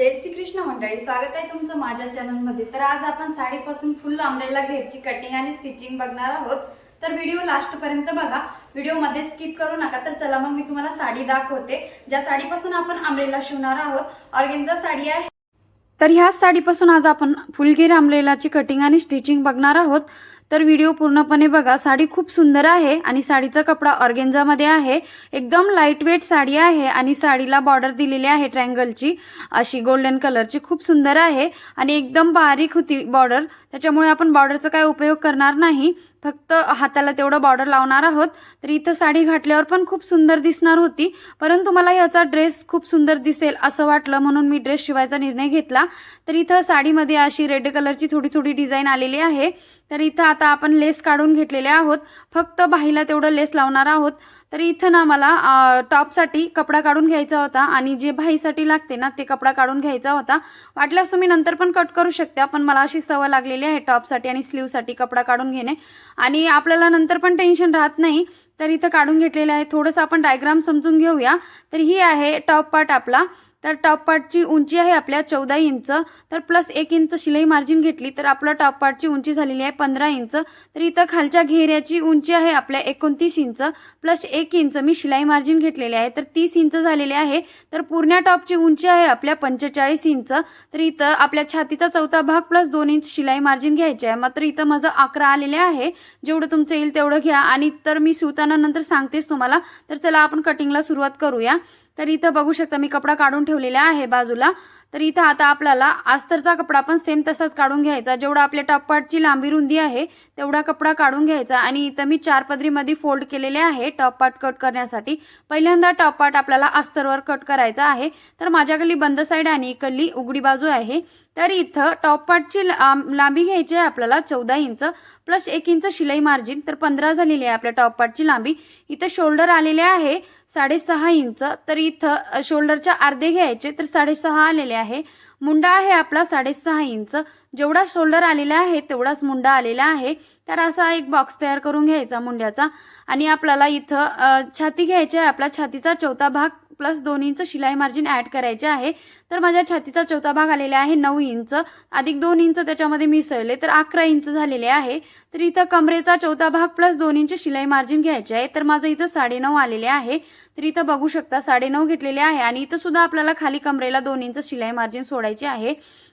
जय श्री कृष्ण मंडळी स्वागत आहे तुमचं माझ्या चॅनलमध्ये तर आज आपण साडीपासून फुल आंब्रेला घेरची कटिंग आणि स्टिचिंग बघणार आहोत. तर व्हिडिओ लास्ट पर्यंत बघा. व्हिडिओमध्ये स्किप करू नका. तर चला मग मी तुम्हाला साडी दाखवते. ज्या साडीपासून आपण आंब्रेला शिवणार आहोत ऑर्गेन्झा साडी आहे. तर ह्याच साडीपासून आज आपण फुलगेर आंब्रेलाची कटिंग आणि स्टिचिंग बघणार आहोत. तर व्हिडिओ पूर्णपणे बघा. साडी खूप सुंदर आहे आणि साडीचा कपडा ऑर्गेन्झामध्ये आहे. एकदम लाइट वेट साडी आहे आणि साडीला बॉर्डर दिलेली आहे ट्रँगलची अशी गोल्डन कलरची खूप सुंदर आहे आणि एकदम बारीक होती बॉर्डर त्याच्यामुळे आपण बॉर्डरचा काय उपयोग करणार नाही. फक्त हाताला तेवढं बॉर्डर लावणार आहोत. तर इथं साडी घातल्यावर पण खूप सुंदर दिसणार होती. परंतु मला ह्याचा ड्रेस खूप सुंदर दिसेल असं वाटलं म्हणून मी ड्रेस शिवायचा निर्णय घेतला. तर इथं साडीमध्ये अशी रेड कलरची थोडी थोडी डिझाईन आलेली आहे. तर इथं आता आपण लेस काढून घेतलेले आहोत. फक्त बाहीला तेवढं लेस लावणार आहोत. तर इथं ना मला टॉपसाठी कपडा काढून घ्यायचा होता आणि जे भाईसाठी लागते ना ते कपडा काढून घ्यायचा होता. वाटल्यास तुम्ही नंतर पण कट करू शकता पण मला अशी सवय लागलेली आहे टॉपसाठी आणि स्लीवसाठी कपडा काढून घेणे. आणि आपल्याला नंतर पण टेन्शन राहत नाही. तर इथं काढून घेतलेलं आहे. थोडंसं आपण डायग्राम समजून घेऊया. तर ही आहे टॉप पार्ट आपला. तर टॉप पार्टची उंची आहे आपल्या चौदा इंच. तर प्लस एक इंच शिलाई मार्जिन घेतली तर आपलं टॉप पार्टची उंची झालेली आहे पंधरा इंच. तर इथं खालच्या घेऱ्याची उंची आहे आपल्या एकोणतीस इंच. प्लस एक इंच मी शिलाई मार्जिन घेतलेले आहे तर तीस इंच झालेले आहे. तर पूर्ण टॉपची उंची आहे आपल्या पंचेचाळीस इंच. तर इथं आपल्या छातीचा चौथा भाग प्लस दोन इंच शिलाई मार्जिन घ्यायचे आहे. मात्र इथं माझं अकरा आलेले आहे. जेवढं तुमचं येईल तेवढं घ्या. आणि तर मी नंतर सांगतेच तुम्हाला. तर चला आपण कटिंगला सुरुवात करूया. तर इथं बघू शकता मी कपडा काढून ठेवलेला आहे बाजूला. तर इथं आता आपल्याला अस्तरचा कपडा पण सेम तसाच काढून घ्यायचा. जेवढा आपल्या टॉपपार्टची लांबी रुंदी आहे तेवढा कपडा काढून घ्यायचा. आणि इथं मी चार पदरीमध्ये फोल्ड केलेले आहे टॉपपार्ट कट करण्यासाठी. पहिल्यांदा टॉपपार्ट आपल्याला अस्तरवर कट करायचा आहे. तर माझ्याकडली बंद साईड आणि इकडली उघडी बाजू आहे. तर इथं टॉपपार्टची लांब- लांबी घ्यायची आहे आपल्याला चौदा इंच. प्लस एक इंच शिलाई मार्जिन तर पंधरा झालेली आहे आपल्या टॉपपार्टची लांबी. इथं शोल्डर आलेले आहे. साडेसहा इंच. तर इथं शोल्डरच्या अर्धे घ्यायचे तर साडेसहा आलेले आहे. मुंडा आहे आपला साडेसहा इंच. जेवढा शोल्डर आलेला आहे तेवढाच मुंडा आलेला आहे. तर असा एक बॉक्स तयार करून घ्यायचा मुंड्याचा. आणि आपल्याला इथं छाती घ्यायची आहे. आपला छातीचा चौथा भाग प्लस दोन इंच शिलाई मार्जिन ॲड करायचे आहे. तर माझ्या छातीचा चौथा भाग आलेला आहे नऊ इंच. अधिक दोन इंच त्याच्यामध्ये मिसळले तर अकरा इंच झालेले आहे. तर इथं कमरेचा चौथा भाग प्लस दोन इंच शिलाई मार्जिन घ्यायचे आहे. तर माझं इथं साडेनऊ आलेले आहे. तर इथं बघू शकता साडेनऊ घेतलेले आहे आणि इथं सुद्धा आपल्याला खाली कमरेला दोन इंच शिलाई मार्जिन सोडायची आहे.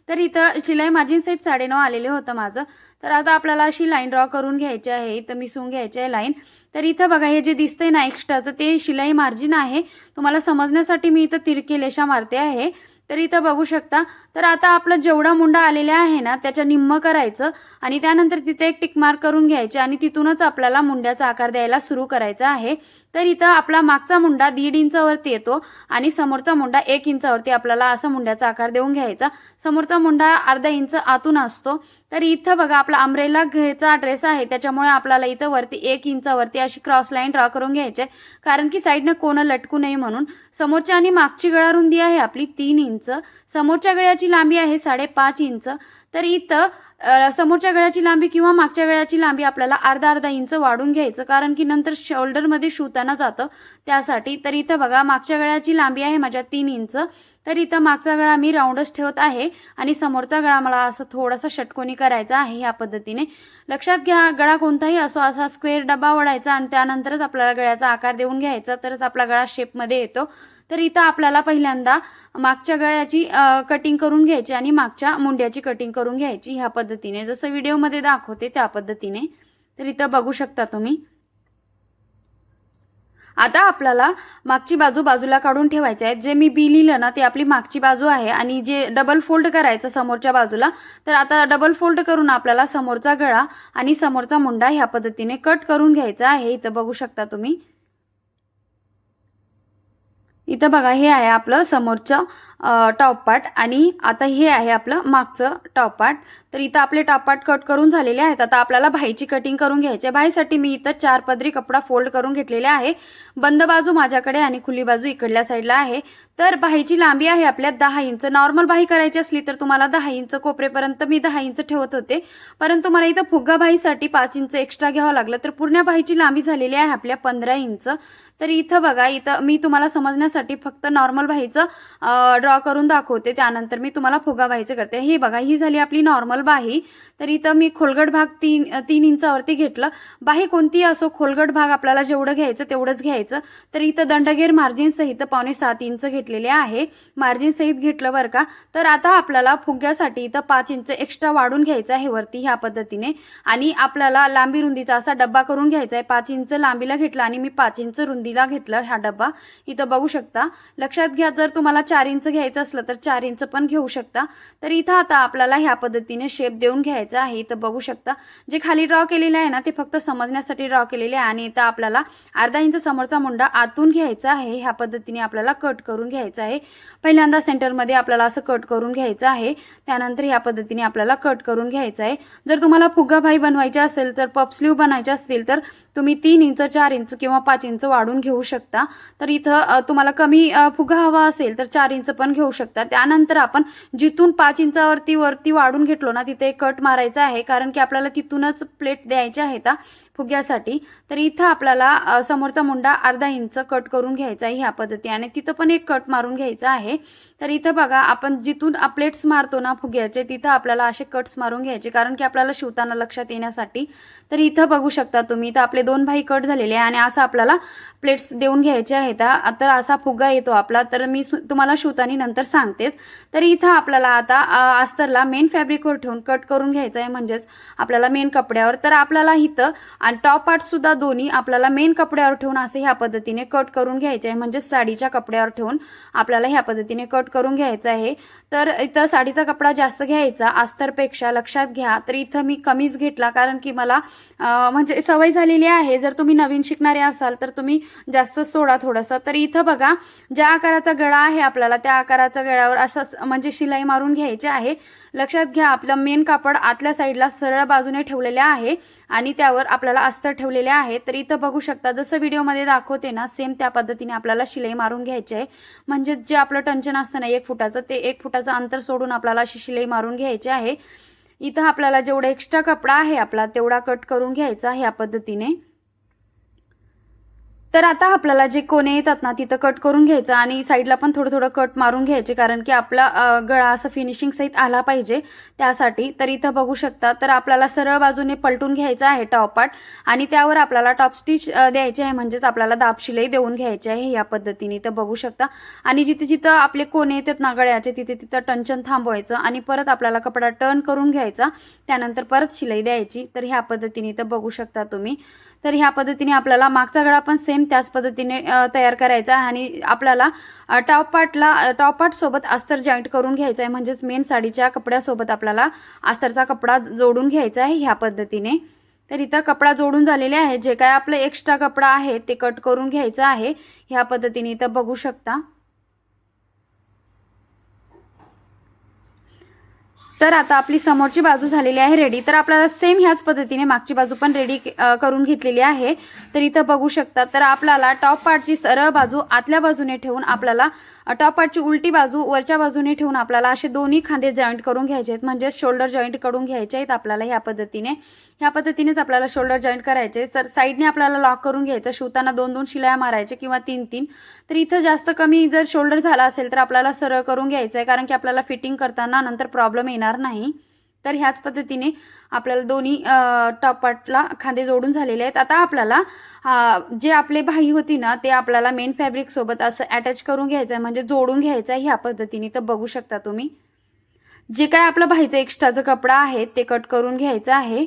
तर इथं शिलाई मार्जिन सहित साडेनऊ आलेले होतं माझं. तर आता आपल्याला अशी लाईन ड्रॉ करून घ्यायची आहे इथं मिसळून घ्यायची आहे लाईन तर इथं बघा हे जे दिसतंय ना एक्स्ट्राचं ते शिलाई मार्जिन आहे. तुम्हाला समजण्यासाठी मी इथं तिरके लेशा मारते आहे. तर इथं बघू शकता. तर आता आपलं जेवढा मुंडा आलेला आहे ना त्याच्या निम्म करायचं आणि त्यानंतर तिथे एक टिक मार्क करून घ्यायचे आणि तिथूनच आपल्याला मुंड्याचा आकार द्यायला सुरू करायचा आहे. तर इथं आपला मागचा मुंडा दीड इंचावरती येतो आणि समोरचा मुंडा एक इंचावरती आपल्याला असं मुंड्याचा आकार देऊन घ्यायचा. समोरचा मुंडा अर्धा इंच आतून असतो. तर इथं बघा आपला अमरेला घ्यायचा ड्रेस आहे. त्याच्यामुळे आपल्याला इथं वरती एक इंचावरती अशी क्रॉस लाईन ड्रॉ करून घ्यायचे. कारण की साईडनं कोणं लटकू नये म्हणून. समोरच्या आणि मागची गळा रुंदी आहे आपली तीन इंच. समोरच्या गळ्याची लांबी आहे साडेपाच इंच. तर इथं समोरच्या गळ्याची लांबी किंवा मागच्या गळ्याची लांबी आपल्याला अर्धा अर्धा इंच वाढून घ्यायचं. कारण की नंतर शोल्डरमध्ये शिवताना जातं त्यासाठी. तर इथं बघा मागच्या गळ्याची लांबी आहे माझ्या तीन इंच. तर इथं मागचा गळा मी राऊंडच ठेवत आहे आणि समोरचा गळा मला असं थोडासा षटकोनी करायचा आहे ह्या पद्धतीने. लक्षात घ्या गळा कोणताही असो असा स्क्वेअर डबा ओढायचा आणि त्यानंतरच आपल्याला गळ्याचा आकार देऊन घ्यायचा. तरच आपला गळा शेपमध्ये येतो. तर इथं आपल्याला पहिल्यांदा मागच्या गळ्याची कटिंग करून घ्यायची आणि मागच्या मुंड्याची कटिंग करून घ्यायची ह्या पद्धतीने. जसं व्हिडिओमध्ये दाखवते त्या पद्धतीने. तर इथं बघू शकता तुम्ही. आता आपल्याला मागची बाजू बाजूला काढून ठेवायची आहे जे मी बी लिहिलं ना ते आपली मागची बाजू आहे आणि जे डबल फोल्ड करायचं समोरच्या बाजूला तर आता डबल फोल्ड करून आपल्याला समोरचा गळा आणि समोरचा मुंडा ह्या पद्धतीने कट करून घ्यायचा आहे. इथं बघू शकता तुम्ही. इथं बघा हे आहे आपलं समोरचं टॉप पार्ट आणि आता हे आहे आपलं मागचं टॉप पार्ट तर इथं आपले टॉप पार्ट कट करून झालेले आहेत. आता आपल्याला भाईची कटिंग करून घ्यायची आहे. भाईसाठी मी इथं चार पदरी कपडा फोल्ड करून घेतलेला आहे. बंद बाजू माझ्याकडे आणि खुली बाजू इकडल्या साईडला आहे. तर भाईची लांबी आहे आपल्या दहा इंच. नॉर्मल बाई करायची असली तर तुम्हाला दहा इंच कोपरेपर्यंत मी दहा इंच ठेवत होते. परंतु मला इथं फुग्गा भाईसाठी पाच इंच एक्स्ट्रा घ्यावं लागलं. तर पूर्ण भाईची लांबी झालेली आहे आपल्या पंधरा इंच. तर इथं बघा इथं मी तुम्हाला समजण्यासाठी फक्त नॉर्मल भाईचं ड्रॉ करून दाखवते त्यानंतर मी तुम्हाला फुगा व्हायचं करते. ही बघा ही झाली आपली नॉर्मल बाही. तर इथं मी खोलगट भाग तीन तीन इंचावरती घेतलं. बाही कोणतीही असो खोलगट भाग आपल्याला जेवढं घ्यायचं तेवढंच घ्यायचं. तर इथं दंडगेर मार्जिन सहित पावणे सात इंच घेतलेले आहे. मार्जिन सहित घेतलं बरं का? तर आता आपल्याला फुग्यासाठी इथं पाच इंच एक्स्ट्रा वाढून घ्यायचं आहे वरती ह्या पद्धतीने. आणि आपल्याला लांबी रुंदीचा असा डब्बा करून घ्यायचा आहे पाच इंच लांबीला घेतला आणि मी पाच इंच रुंदीला घेतलं हा डब्बा. इथं बघू शकता. लक्षात घ्या जर तुम्हाला चार इंच घ्यायचं असलं तर चार इंच पण घेऊ शकता. तर इथं आता आपल्याला ह्या पद्धतीने शेप देऊन घ्यायचा आहे. इथं बघू शकता जे खाली ड्रॉ केलेलं आहे ना ते फक्त समजण्यासाठी ड्रॉ केलेले आहे. आणि इथं आपल्याला अर्धा इंच समोरचा मुंडा आतून घ्यायचा आहे. ह्या पद्धतीने आपल्याला कट करून घ्यायचा आहे. पहिल्यांदा सेंटरमध्ये आपल्याला असं कट करून घ्यायचं आहे. त्यानंतर ह्या पद्धतीने आपल्याला कट करून घ्यायचं आहे. जर तुम्हाला फुगाभाई बनवायचे असेल तर पप स्लीव बनायचे असतील तर तुम्ही तीन इंच चार इंच किंवा पाच इंच वाढून घेऊ शकता. तर इथं तुम्हाला कमी फुगा हवा असेल तर चार इंच पण घेऊ शकता. त्यानंतर आपण जिथून पाच इंचावरती वरती वाढून घेतलो ना तिथे कट मारायचा आहे. कारण की आपल्याला तिथूनच प्लेट द्यायचे आहेत हा फुग्यासाठी. तर इथं आपल्याला समोरचा मुंडा अर्धा इंच कट करून घ्यायचा आहे ह्या पद्धती आणि तिथं पण एक कट मारून घ्यायचा आहे. तर इथं बघा आपण जिथून प्लेट्स मारतो ना फुग्याचे तिथं आपल्याला असे कट्स मारून घ्यायचे. कारण की आपल्याला शिवताना लक्षात येण्यासाठी. तर इथं बघू शकता तुम्ही तर आपले दोन भाई कट झालेले आहे आणि असं आपल्याला प्लेट्स देऊन घ्यायचे आहेत. तर असा फुगा येतो आपला. तर मी सु तुम्हाला शिवताना नंतर सांगतेच तर इथं आपल्याला आता अस्तरला मेन फॅब्रिकवर ठेवून कट करून घ्यायचं आहे म्हणजेच आपल्याला मेन कपड्यावर. तर आपल्याला इथं आणि टॉप पार्टसुद्धा दोन्ही आपल्याला मेन कपड्यावर ठेवून असं ह्या पद्धतीने कट करून घ्यायचे आहे म्हणजेच साडीच्या कपड्यावर ठेवून आपल्याला ह्या पद्धतीने कट करून घ्यायचं आहे. तर इथं साडीचा कपडा जास्त घ्यायचा अस्तरपेक्षा लक्षात घ्या. तर इथं मी कमीच घेतला कारण की मला म्हणजे सवय झालेली आहे. जर तुम्ही नवीन शिकणारे असाल तर तुम्ही जास्त सोडा थोडंसं. तर इथं बघा ज्या आकाराचा गळा आहे आपल्याला त्या आकाराचा गळ्यावर असं म्हणजे शिलाई मारून घ्यायची आहे. लक्षात घ्या आपलं मेन कापड आतल्या साईडला सरळ बाजूने ठेवलेले आहे आणि त्यावर आपल्याला अस्तर ठेवलेले आहे. तर इथं बघू शकता जसं व्हिडिओमध्ये दाखवते ना सेम त्या पद्धतीने आपल्याला शिलाई मारून घ्यायची आहे. म्हणजे जे आपलं टंचन असतं ना एक फुटाचं ते एक फुटाचं अंतर सोडून आपल्याला अशी शिलाई मारून घ्यायची आहे. इथं आपल्याला जेवढा एक्स्ट्रा कपडा आहे आपला तेवढा कट करून घ्यायचा ह्या पद्धतीने. तर आता आपल्याला जे कोणे येतात ना तिथं कट करून घ्यायचं आणि साईडला पण थोडं थोडं कट मारून घ्यायचे कारण की आपला गळा असं फिनिशिंग सहित आला पाहिजे त्यासाठी. तर इथं बघू शकता तर आपल्याला सरळ बाजूने पलटून घ्यायचं आहे टॉप पार्ट आणि त्यावर आपल्याला टॉप स्टिच द्यायची आहे म्हणजेच आपल्याला दाब शिलाई देऊन घ्यायची आहे या पद्धतीने. तर बघू शकता. आणि जिथे जिथं आपले कोणे येतात ना गळ्याचे तिथे तिथं टंचन थांबवायचं आणि परत आपल्याला कपडा टर्न करून घ्यायचा. त्यानंतर परत शिलाई द्यायची. तर ह्या पद्धतीने तर बघू शकता तुम्ही. तर ह्या पद्धतीने आपल्याला मागचा गळा पण सेम त्याच पद्धतीने तयार करायचा आहे आणि आपल्याला टॉप पार्टला टॉप पार्ट सोबत अस्तर जॉईंट करून घ्यायचा आहे. म्हणजेच मेन साडीच्या कपड्यासोबत आपल्याला अस्तरचा कपडा जोडून घ्यायचा आहे ह्या पद्धतीने. तर इथं कपडा जोडून झालेले आहे. जे काय आपलं एक्स्ट्रा कपडा आहे ते कट करून घ्यायचं आहे. ह्या पद्धतीने इथं बघू शकता. तर आता आपली समोरची बाजू झालेली आहे रेडी तर आपल्याला सेम ह्याच पद्धतीने मागची बाजू पण रेडी करून घेतलेली आहे. तर इथं बघू शकता तर आपल्याला टॉप पार्टची सरळ बाजू आतल्या बाजूने ठेवून आपल्याला टॉप पार्टची उलटी बाजू वरच्या बाजूने ठेवून आपल्याला असे दोन्ही खांदे जॉईंट करून घ्यायचे आहेत. म्हणजेच शोल्डर जॉईंट करून घ्यायचे आहेत आपल्याला ह्या पद्धतीने. ह्या पद्धतीनेच आपल्याला शोल्डर जॉईंट करायचे तर साईडने आपल्याला लॉक करून घ्यायचं. शिवताना दोन दोन शिलाया मारायच्या किंवा तीन तीन तर इथं जास्त कमी जर शोल्डर झाला असेल तर आपल्याला सरळ करून घ्यायचं आहे कारण की आपल्याला फिटिंग करताना नंतर प्रॉब्लेम येणार नाही. तर ह्याच पद्धतीने आपल्याला दोन्ही टॉपाटला खांदे जोडून झालेले आहेत. आता आपल्याला जे आपले बाही होती ना ते आपल्याला मेन फॅब्रिक सोबत असं अटॅच करून घ्यायचं आहे म्हणजे जोडून घ्यायचं आहे ह्या पद्धतीने. तर बघू शकता तुम्ही. जे काय आपलं बाहीचं एक्स्ट्राचं कपडा आहे ते कट करून घ्यायचं आहे.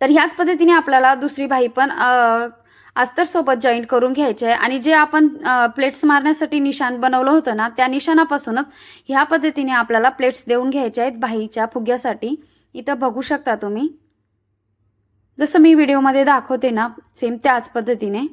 तर ह्याच पद्धतीने आपल्याला दुसरी बाही पण अस्तरसोबत जॉईंट करून घ्यायचे. आहे आणि जे आपण प्लेट्स मारण्यासाठी निशाण बनवलं होतं ना त्या निशाणापासूनच ह्या पद्धतीने आपल्याला प्लेट्स देऊन घ्यायच्या आहेत बाहीच्या फुग्यासाठी. इथं बघू शकता तुम्ही. जसं मी व्हिडिओमध्ये दाखवते ना सेम त्याच पद्धतीने.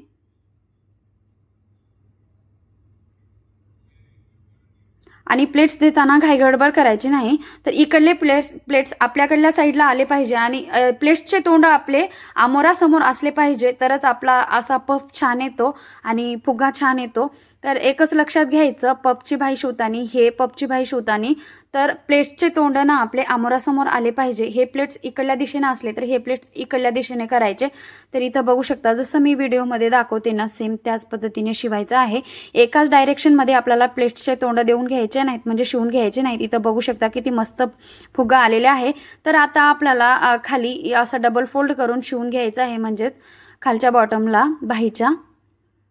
आणि प्लेट्स देताना घाईगडबड करायची नाही. तर इकडले प्लेट्स प्लेट्स आपल्याकडल्या साईडला आले पाहिजे आणि प्लेट्सचे तोंड आपले आमोरासमोर असले पाहिजे तरच आपला असा पफ छान येतो आणि फुगा छान येतो. तर एकच लक्षात घ्यायचं पपची भाई शिवतानी हे पपची भाई शिवतानी तर प्लेट्सचे तोंड ना आपले आमोरासमोर आले पाहिजे. हे प्लेट्स इकडल्या दिशेने असले तर हे प्लेट्स इकडल्या दिशेने करायचे. तर इथं बघू शकता जसं मी व्हिडिओमध्ये दाखवते ना सेम त्याच पद्धतीने शिवायचं आहे. एकाच डायरेक्शनमध्ये आपल्याला प्लेट्सचे तोंड देऊन घ्यायचे नाहीत म्हणजे शिवून घ्यायचे नाहीत. इथं बघू शकता किती मस्त फुगा आलेले आहे. तर आता आपल्याला खाली असं डबल फोल्ड करून शिवून घ्यायचं आहे म्हणजेच खालच्या बॉटमला बाहीच्या.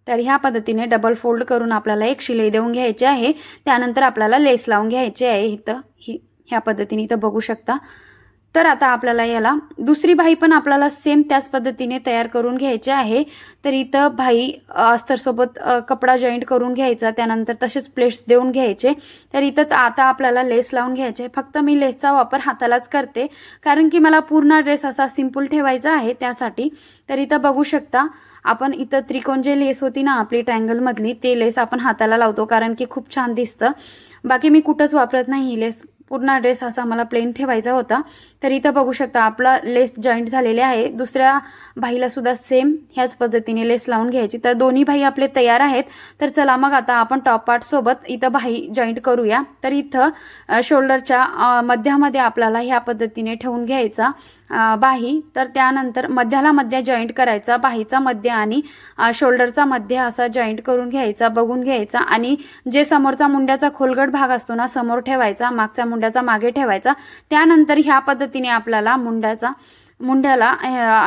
तर ह्या पद्धतीने डबल फोल्ड करून आपल्याला एक शिलाई देऊन घ्यायची आहे. त्यानंतर आपल्याला लेस लावून घ्यायची आहे. इथं ही ह्या पद्धतीने इथं बघू शकता. तर आता आपल्याला याला दुसरी भाई पण आपल्याला सेम त्याच पद्धतीने तयार करून घ्यायची आहे. तर इथं भाई अस्तरसोबत कपडा जॉईंट करून घ्यायचा. त्यानंतर तसेच प्लेट्स देऊन घ्यायचे. तर इथं आता आपल्याला लेस लावून घ्यायचे फक्त मी लेसचा वापर हातालाच करते. कारण की मला पूर्ण ड्रेस असा सिंपल ठेवायचा आहे त्यासाठी. तर इथं बघू शकता आपण इथं त्रिकोण जे लेस होती ना आपली ट्रँगलमधली ते लेस आपण हाताला लावतो कारण की खूप छान दिसतं. बाकी मी कुठंच वापरत नाही ही लेस. पूर्ण ड्रेस असा मला प्लेन ठेवायचा होता. तर इथं बघू शकता आपला लेस जॉईंट झालेले आहे. दुसऱ्या भाईला सुद्धा सेम ह्याच पद्धतीने लेस लावून घ्यायची. तर दोन्ही भाई आपले तयार आहेत. तर चला मग आता आपण टॉप पार्ट सोबत इथं भाई जॉईंट करूया. तर इथं शोल्डरच्या मध्यामध्ये आपल्याला ह्या पद्धतीने ठेवून घ्यायचा बाही तर त्यानंतर मध्याला मध्य जॉईंट करायचा बाहीचा मध्य आणि शोल्डरचा मध्य असा जॉईंट करून घ्यायचा बघून घ्यायचा. आणि जे समोरचा मुंड्याचा खोलगट भाग असतो ना समोर ठेवायचा मागचा मुंड्याचा मागे ठेवायचा. त्यानंतर ह्या पद्धतीने आपल्याला मुंड्याचा मुंड्याला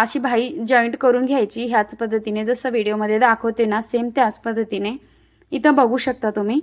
अशी भाई जॉईंट करून घ्यायची. ह्याच पद्धतीने जसं व्हिडिओमध्ये दाखवते ना सेम त्याच पद्धतीने. इथं बघू शकता तुम्ही.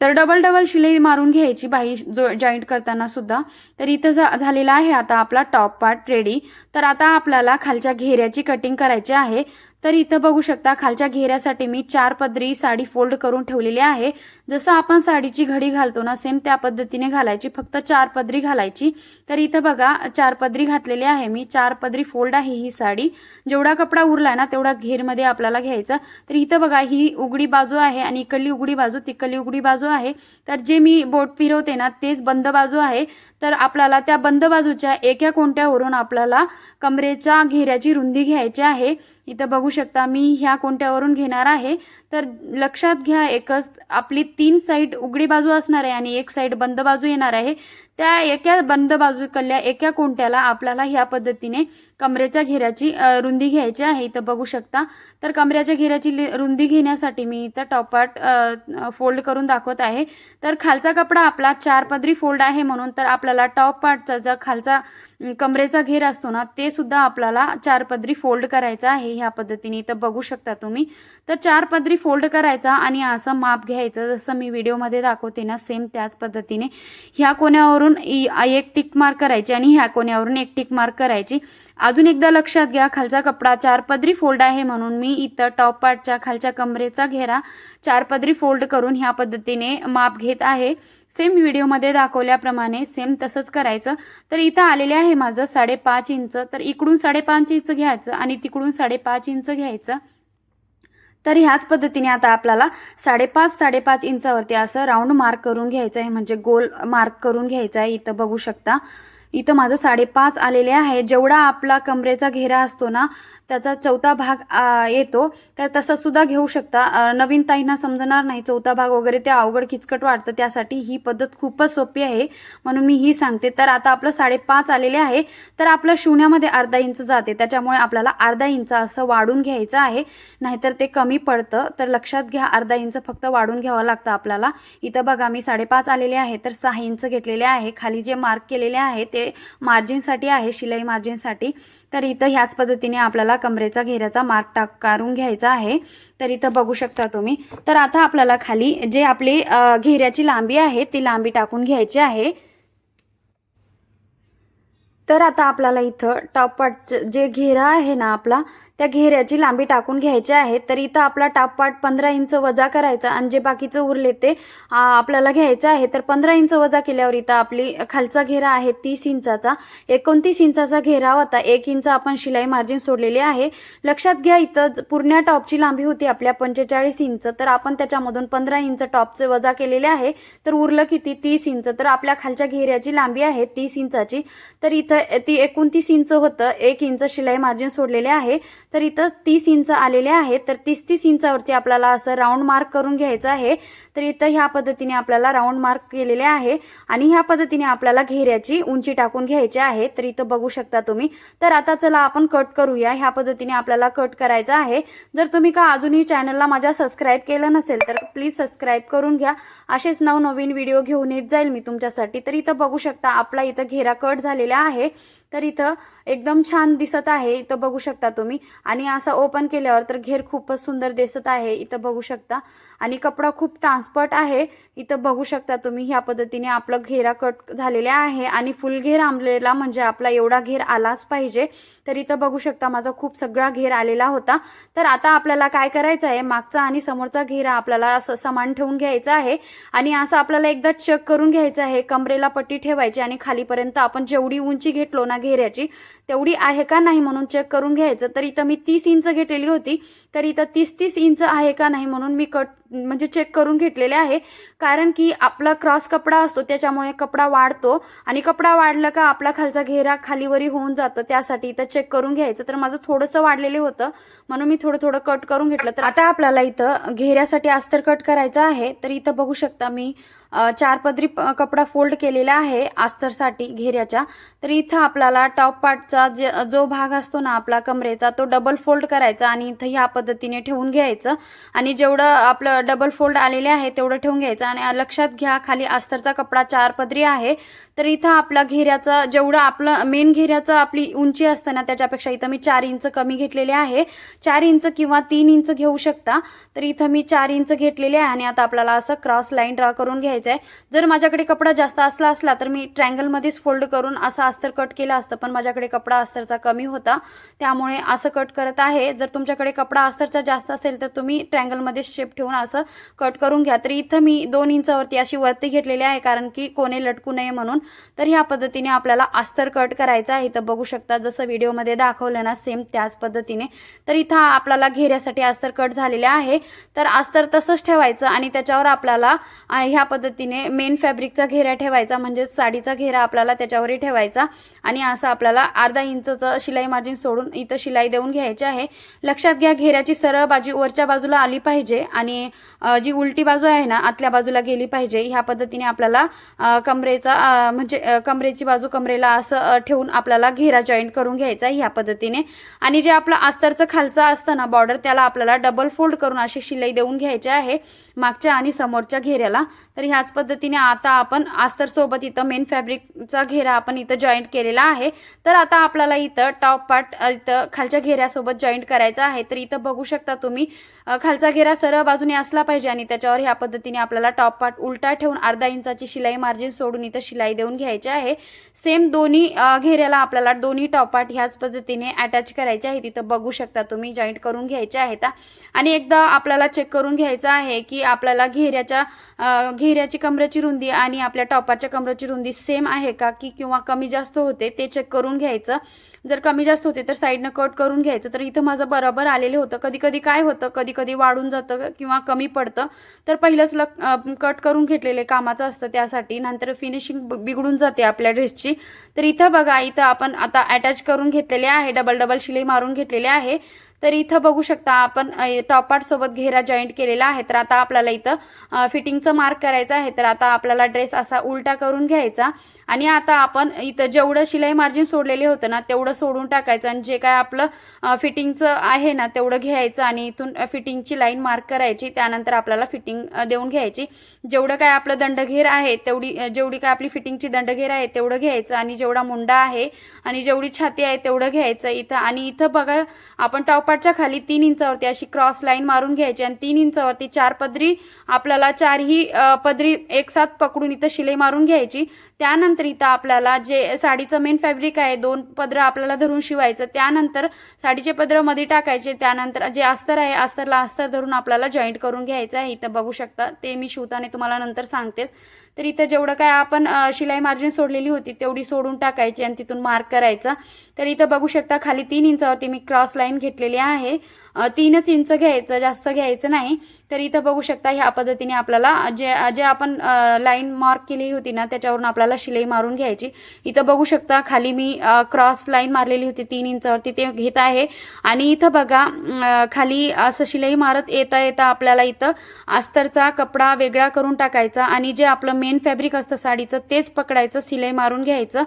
तर डबल डबल शिलाई मारून घ्यायची बाही जो जॉईंट करताना सुद्धा. तर इथं झा झालेला आहे आता आपला टॉप पार्ट रेडी तर आता आपल्याला खालच्या घेऱ्याची कटिंग करायची आहे. तर इथं बघू शकता खालच्या घेऱ्यासाठी मी चार पदरी साडी फोल्ड करून ठेवलेली आहे. जसं आपण साडीची घडी घालतो ना सेम त्या पद्धतीने घालायची. फक्त चार पदरी घालायची. तर इथं बघा चार पदरी घातलेली आहे मी. चार पदरी फोल्ड आहे ही साडी. जेवढा कपडा उरला ना तेवढा घेरमध्ये आपल्याला घ्यायचा. तर इथं बघा ही उघडी बाजू आहे आणि इकडली उघडी बाजू तिकडली उघडी बाजू आहे. तर जे मी बोट फिरवते ना तेच बंद बाजू आहे. तर आपल्याला त्या बंद बाजूच्या एका कोणत्यावरून आपल्याला कमरेच्या घेऱ्याची रुंदी घ्यायची आहे. इथं बघू शकता मी ह्या कोणत्यावरून घेणार आहे? तर लक्षात घ्या एकच आपली तीन साईड उघडी बाजू असणार आहे आणि एक साईड बंद बाजू येणार आहे. त्या एका बंद बाजूकडल्या एका कोणत्याला आपल्याला ह्या पद्धतीने कमरेच्या घेऱ्याची रुंदी घ्यायची आहे. इथं बघू शकता. तर कमरेच्या घेऱ्याची रुंदी घेण्यासाठी मी इथं टॉपाट फोल्ड करून दाखवत आहे. तर खालचा कपडा आपला चार पदरी फोल्ड आहे म्हणून तर आपल्याला टॉप पार्टचा जर खालचा कमरेचा घेर असतो ना ते सुद्धा आपल्याला चार पदरी फोल्ड करायचा आहे ह्या पद्धतीने. इथं बघू शकता तुम्ही. तर चार पदरी फोल्ड करायचा आणि असं माप घ्यायचं जसं मी व्हिडिओमध्ये दाखवते ना सेम त्याच पद्धतीने. ह्या कोण्यावरून इ- एक टिक मार्क करायची आणि ह्या कोण्यावरून एक टिक मार्क करायची. अजून एकदा लक्षात घ्या खालचा कपडा चार पदरी फोल्ड आहे म्हणून मी इथं टॉप पार्टच्या खालच्या कमरेचा घेरा चार पदरी फोल्ड करून ह्या पद्धतीने माप घेत आहे. सेम व्हिडिओमध्ये दाखवल्याप्रमाणे सेम तसंच करायचं. तर इथं आलेले आहे माझं साडेपाच इंच तर इकडून साडेपाच इंच घ्यायचं आणि तिकडून साडेपाच इंच घ्यायचं. तर ह्याच पद्धतीने आता आपल्याला साडेपाच साडेपाच इंचावरती असं राऊंड मार्क करून घ्यायचं आहे म्हणजे गोल मार्क करून घ्यायचा आहे. इथं बघू शकता. इथं माझं साडेपाच आलेले आहे. जेवढा आपला कमरेचा घेरा असतो ना त्याचा चौथा भाग येतो. तर तसं सुद्धा घेऊ शकता. नवीन ताईंना समजणार नाही चौथा भाग वगैरे ते अवघड किचकट वाटतं. त्यासाठी ही पद्धत खूपच सोपी आहे म्हणून मी ही सांगते. तर आता आपलं साडेपाच आलेले आहे. तर आपलं शिवण्यामध्ये अर्धा इंच जाते. त्याच्यामुळे आपल्याला अर्धा इंच असं वाढून घ्यायचं आहे. नाहीतर ते कमी पडतं. तर लक्षात घ्या अर्धा इंच फक्त वाढून घ्यावं लागतं आपल्याला. इथं बघा मी साडेपाच आलेले आहे. तर सहा इंच घेतलेले आहे. खाली जे मार्क केलेले आहे ते मार्जिनसाठी आहे शिलाई मार्जिनसाठी तर इथं ह्याच पद्धतीने आपल्याला कमरेचा घेऱ्याचा मार्क टाक काढून घ्यायचा आहे. तर इथं बघू शकता तुम्ही. तर आता आपल्याला खाली जे आपली घेऱ्याची लांबी आहे ती लांबी टाकून घ्यायची आहे. तर आता आपल्याला इथं टॉप पार्टचं जे घेरा आहे ना आपला त्या घेऱ्याची लांबी टाकून घ्यायची आहे. तर इथं आपला टापपाट पंधरा इंच वजा करायचा आणि जे बाकीचं उरले ते आपल्याला घ्यायचं आहे. तर पंधरा इंच वजा केल्यावर इथं आपली खालचा घेरा आहे तीस इंचाचा. एकोणतीस इंचाचा घेरा होता. एक इंच आपण शिलाई मार्जिन सोडलेली आहे. लक्षात घ्या इथं पूर्ण टॉपची लांबी होती आपल्या पंचेचाळीस इंच. तर आपण त्याच्यामधून पंधरा इंच टॉपचे वजा केलेले आहे. तर उरलं किती? तीस इंच. तर आपल्या खालच्या घेऱ्याची लांबी आहे तीस इंचाची. तर इथं ती एकोणतीस इंच होतं. एक इंच शिलाई मार्जिन सोडलेले आहे. तर इथं तीस इंच आलेले आहेत. तर तीस तीस इंचावरती आपल्याला असं राऊंड मार्क करून घ्यायचं आहे. तर इथं ह्या पद्धतीने आपल्याला राऊंड मार्क केलेले आहे. आणि ह्या पद्धतीने आपल्याला घेऱ्याची उंची टाकून घ्यायची आहे. तर इथं बघू शकता तुम्ही. तर आता चला आपण कट करूया. ह्या पद्धतीने आपल्याला कट करायचं आहे. जर तुम्ही का अजूनही चॅनलला माझ्या सबस्क्राईब केलं नसेल तर प्लीज सबस्क्राईब करून घ्या. असेच नवनवीन व्हिडिओ घेऊन येत जाईल मी तुमच्यासाठी. तर इथं बघू शकता आपला इथं घेरा कट झालेला आहे. तर इथं एकदम छान दिसत आहे. इथं बघू शकता तुम्ही. आणि असं ओपन केल्यावर तर घेर खूपच सुंदर दिसत आहे. इथं बघू शकता. आणि कपडा खूप ट्रान्सपर्ट आहे. इथं बघू शकता तुम्ही ह्या पद्धतीने आपलं घेरा कट झालेला आहे आणि फुल घेर आंबलेला म्हणजे आपला एवढा घेर आलाच पाहिजे. तर इथं बघू शकता माझा खूप सगळा घेर आलेला होता. तर आता आपल्याला काय करायचं आहे मागचा आणि समोरचा घेरा आपल्याला असं समान ठेवून घ्यायचा आहे. आणि असं आपल्याला एकदा चेक करून घ्यायचं आहे कमरेला पट्टी ठेवायची आणि खालीपर्यंत आपण जेवढी उंची घेतलो ना घेऱ्याची तेवढी आहे का नाही म्हणून चेक करून घ्यायचं. तर इथं मी तीस इंच घेतलेली होती. तर इथं तीस तीस इंच आहे का नाही म्हणून मी कट म्हणजे चेक करून घेतलेले आहे. कारण की आपला क्रॉस कपडा असतो त्याच्यामुळे कपडा वाढतो. आणि कपडा वाढला का आपला खालचा घेरा खालीवरी होऊन जातं. त्यासाठी इथं चेक करून घ्यायचं. तर माझं थोडंसं वाढलेले होतं. म्हणून मी थोडं थोडं कट करून घेतलं. तर आता आपल्याला इथं घेऱ्यासाठी अस्तर कट करायचं आहे. तर इथं बघू शकता मी चार पदरी प- कपडा फोल्ड केलेला आहे आस्तरसाठी घेऱ्याच्या. तर इथं आपल्याला टॉप पार्टचा जे जो भाग असतो ना आपला कमरेचा तो डबल फोल्ड करायचा आणि इथं ह्या पद्धतीने ठेवून घ्यायचं. आणि जेवढं आपलं डबल फोल्ड आलेले आहे तेवढं ठेवून घ्यायचं. आणि लक्षात घ्या खाली अस्तरचा कपडा चार पदरी आहे. तर इथं आपला घेऱ्याचं जेवढं आपलं मेन घेऱ्याचं आपली उंची असतं ना त्याच्यापेक्षा इथं मी चार इंच कमी घेतलेले आहे. चार इंच किंवा तीन इंच घेऊ शकता. तर इथं मी चार इंच घेतलेले आहे आणि आता आपल्याला असं क्रॉस लाईन ड्रॉ करून घ्यायचं आहे जर माझ्याकडे कपडा जास्त असला असला तर मी ट्रँगलमध्येच फोल्ड करून असं अस्तर कट केलं असतं पण माझ्याकडे कपडा अस्तरचा कमी होता. त्यामुळे असं कट करत आहे. जर तुमच्याकडे कपडा अस्तरचा जास्त असेल तर तुम्ही ट्रँगलमध्ये शेप ठेवून असं कट करून घ्या. तर इथं मी दोन इंचावरती अशी वरती घेतलेली आहे कारण की कोणे लटकू नये म्हणून. तर ह्या पद्धतीने आपल्याला अस्तर कट करायचं आहे. तर बघू शकता जसं व्हिडिओमध्ये दाखवलं ना सेम त्याच पद्धतीने. तर इथं आपल्याला घेऱ्यासाठी अस्तर कट झालेले आहे. तर अस्तर तसंच ठेवायचं आणि त्याच्यावर आपल्याला ह्या पद्धती पद्धतीने मेन फॅब्रिकचा घेरा ठेवायचा म्हणजेच साडीचा घेरा आपल्याला त्याच्यावरही ठेवायचा आणि असं आपल्याला अर्धा इंचचं शिलाई मार्जिन सोडून इथं शिलाई देऊन घ्यायची आहे. लक्षात घ्या घेऱ्याची सरळ बाजू वरच्या बाजूला आली पाहिजे आणि जी उलटी बाजू आहे ना आतल्या बाजूला गेली पाहिजे. ह्या पद्धतीने आपल्याला कमरेचा म्हणजे कमरेची बाजू कमरेला असं ठेवून आपल्याला घेरा जॉईंट करून घ्यायचा आहे ह्या पद्धतीने. आणि जे आपलं अस्तरचं खालचं असतं ना बॉर्डर त्याला आपल्याला डबल फोल्ड करून अशी शिलाई देऊन घ्यायची आहे मागच्या आणि समोरच्या घेऱ्याला. तर ह्या याच पद्धतीने आता आपण आस्तरसोबत इथं मेन फॅब्रिकचा घेरा आपण इथं जॉईंट केलेला आहे. तर आता आपल्याला इथं टॉप पार्ट इथं खालच्या घेऱ्यासोबत जॉईंट करायचा आहे. तर इथं बघू शकता तुम्ही खालचा घेरा सरळ बाजूने असला पाहिजे आणि त्याच्यावर ह्या पद्धतीने आपल्याला टॉप पार्ट उलटा ठेवून अर्धा इंचाची शिलाई मार्जिन सोडून इथं शिलाई देऊन घ्यायची आहे. सेम दोन्ही घेऱ्याला आपल्याला दोन्ही टॉप पार्ट ह्याच पद्धतीने अटॅच करायचे आहे. तिथं बघू शकता तुम्ही जॉईंट करून घ्यायचे आहेत. आणि एकदा आपल्याला चेक करून घ्यायचं आहे की आपल्याला घेऱ्याच्या घेऱ्या घेऱ्याची कमरेची रुंदी आणि आपल्या टॉपाच्या कमरेची रुंदी सेम आहे का की किंवा कमी जास्त होते ते चेक करून घ्यायचं. जर कमी जास्त होते तर साईडनं कट करून घ्यायचं. तर इथं माझं बरोबर आलेलं होतं. कधी कधी काय होतं? कधी कधी वाढून जातं किंवा कमी पडतं. तर पहिलंच लक कट करून घेतलेले कामाचं असतं त्यासाठी. नंतर फिनिशिंग बिघडून जाते आपल्या ड्रेसची तर इथं बघा इथं आपण आता अटॅच करून घेतलेले आहे. डबल डबल शिलाई मारून घेतलेले आहे. तर इथं बघू शकता आपण टॉप पार्ट सोबत घेरा जॉईंट केलेला आहे. तर आता आपल्याला इथं फिटिंगचं मार्क करायचं आहे. तर आता आपल्याला ड्रेस असा उलटा करून घ्यायचा. आणि आता आपण इथं जेवढं शिलाई मार्जिन सोडलेले होतं ना तेवढं सोडून टाकायचं. आणि जे काय आपलं फिटिंगचं आहे ना तेवढं घ्यायचं. आणि इथून फिटिंगची लाईन मार्क करायची. त्यानंतर आपल्याला फिटिंग देऊन घ्यायची. जेवढं काय आपलं दंडघेर आहे तेवढी जेवढी काय आपली फिटिंगची दंडघेर आहे तेवढं घ्यायचं. आणि जेवढा मुंडा आहे आणि जेवढी छाती आहे तेवढं घ्यायचं इथं. आणि इथं बघा आपण टॉप टॉपाटच्या खाली तीन इंचावरती अशी क्रॉस लाईन मारून घ्यायची आणि तीन इंचावरती चार पदरी आपल्याला चारही पदरी एकसाथ पकडून इथं शिलाई मारून घ्यायची. त्यानंतर इथं आपल्याला जे साडीचं मेन फॅब्रिक आहे दोन पदरं आपल्याला धरून शिवायचं. त्यानंतर साडीचे पदरं मध्ये टाकायचे. त्यानंतर जे अस्तर आहे अस्तरला अस्तर धरून आपल्याला जॉईंट करून घ्यायचं आहे. इथं बघू शकता ते मी शिवताना तुम्हाला नंतर सांगतेच. तर इथं जेवढं काय आपण शिलाई मार्जिन सोडलेली होती तेवढी सोडून टाकायची आणि तिथून मार्क करायचा. तर इथं बघू शकता खाली तीन इंचावरती मी क्रॉस लाईन घेतलेली आहे. तीनच इंच घ्यायचं जास्त घ्यायचं नाही. तर इथं बघू शकता ह्या पद्धतीने आपल्याला जे जे आपण लाईन मार्क केलेली होती ना त्याच्यावरून आपल्याला शिलाई मारून घ्यायची. इथं बघू शकता खाली मी क्रॉस लाईन मारलेली होती तीन इंचावरती ते घेत आहे. आणि इथं बघा खाली असं शिलाई मारत येता येता आपल्याला इथं अस्तरचा कपडा वेगळा करून टाकायचा आणि जे आपलं मेन फॅब्रिक असतं साडीचं तेच पकडायचं शिलाई मारून घ्यायचं.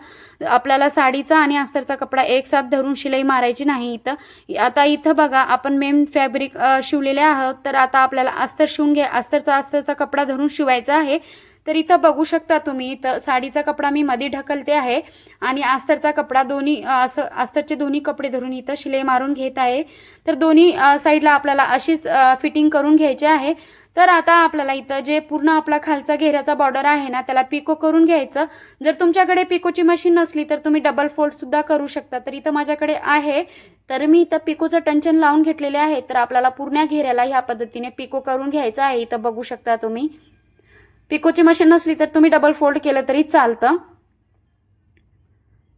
आपल्याला साडीचा आणि अस्तरचा कपडा एक साथ धरून शिलाई मारायची नाही इथं. आता इथं बघा आपण मेन फॅब्रिक शिवलेले आहोत. तर आता आपल्याला अस्तर शिवून घ्या. अस्तरचा अस्तरचा कपडा धरून शिवायचा आहे. तर इथं बघू शकता तुम्ही इथं साडीचा कपडा मी मध्ये ढकलते आहे आणि अस्तरचा कपडा दोन्ही असं अस्तरचे दोन्ही कपडे धरून इथं शिलाई मारून घेत आहे. तर दोन्ही साईडला आपल्याला अशीच फिटिंग करून घ्यायची आहे. तर आता आपल्याला इथं जे पूर्ण आपला खालचा घेऱ्याचा बॉर्डर आहे ना त्याला पिको करून घ्यायचं. जर तुमच्याकडे पिकोची मशीन नसली तर तुम्ही डबल फोल्डसुद्धा करू शकता. तर इथं माझ्याकडे आहे. तर मी इथं पिकोचं टंचन लावून घेतलेले आहे. तर आपल्याला पूर्ण घेऱ्याला ह्या पद्धतीने पिको करून घ्यायचं आहे. इथं बघू शकता तुम्ही. पिकोची मशीन नसली तर तुम्ही डबल फोल्ड केलं तरी चालतं.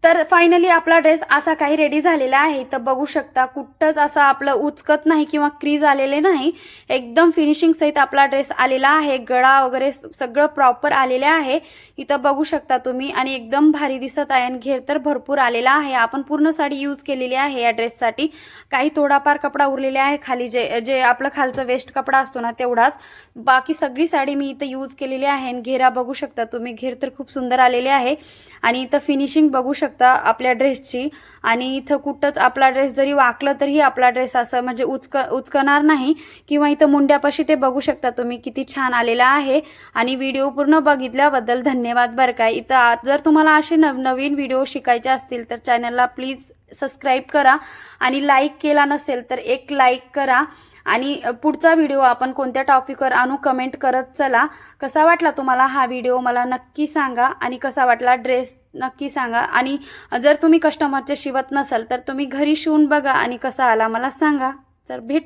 तर फायनली आपला ड्रेस असा काही रेडी झालेला आहे. तर बघू शकता कुठंच असं आपलं उचकत नाही किंवा क्रीज आलेले नाही. एकदम फिनिशिंग सहित आपला ड्रेस आलेला आहे. गळा वगैरे सगळं प्रॉपर आलेले आहे. इथं बघू शकता तुम्ही. आणि एकदम भारी दिसत आहे. आणि घेर तर भरपूर आलेला आहे. आपण पूर्ण साडी यूज केलेली आहे या ड्रेससाठी काही थोडाफार कपडा उरलेला आहे. खाली जे जे आपलं खालचं वेस्ट कपडा असतो ना तेवढाच. बाकी सगळी साडी मी इथं यूज केलेली आहे. आणि घेरा बघू शकता तुम्ही. घेर तर खूप सुंदर आलेले आहे. आणि इथं फिनिशिंग बघू शकता आपल्या ड्रेसची आणि इथं कुठंच आपला ड्रेस जरी वाकलं तरीही आपला ड्रेस असं म्हणजे उचक उचकणार नाही. किंवा इथं मुंड्यापाशी ते बघू शकता तुम्ही किती छान आलेला आहे. आणि व्हिडिओ पूर्ण बघितल्याबद्दल धन्यवाद बरं काय इथं जर तुम्हाला असे नव नवीन व्हिडिओ शिकायचे असतील तर चॅनलला प्लीज सबस्क्राईब करा. आणि लाईक केला नसेल तर एक लाईक करा. आणि पुढचा व्हिडिओ आपण कोणत्या टॉपिकवर आणू कमेंट करत चला. कसा वाटला तुम्हाला हा व्हिडिओ मला नक्की सांगा. आणि कसा वाटला ड्रेस नक्की सांगा. आणि जर तुम्ही कस्टमरचे शिवत नसाल तर तुम्ही घरी शिवून बघा. आणि कसा आला मला सांगा. तर भेट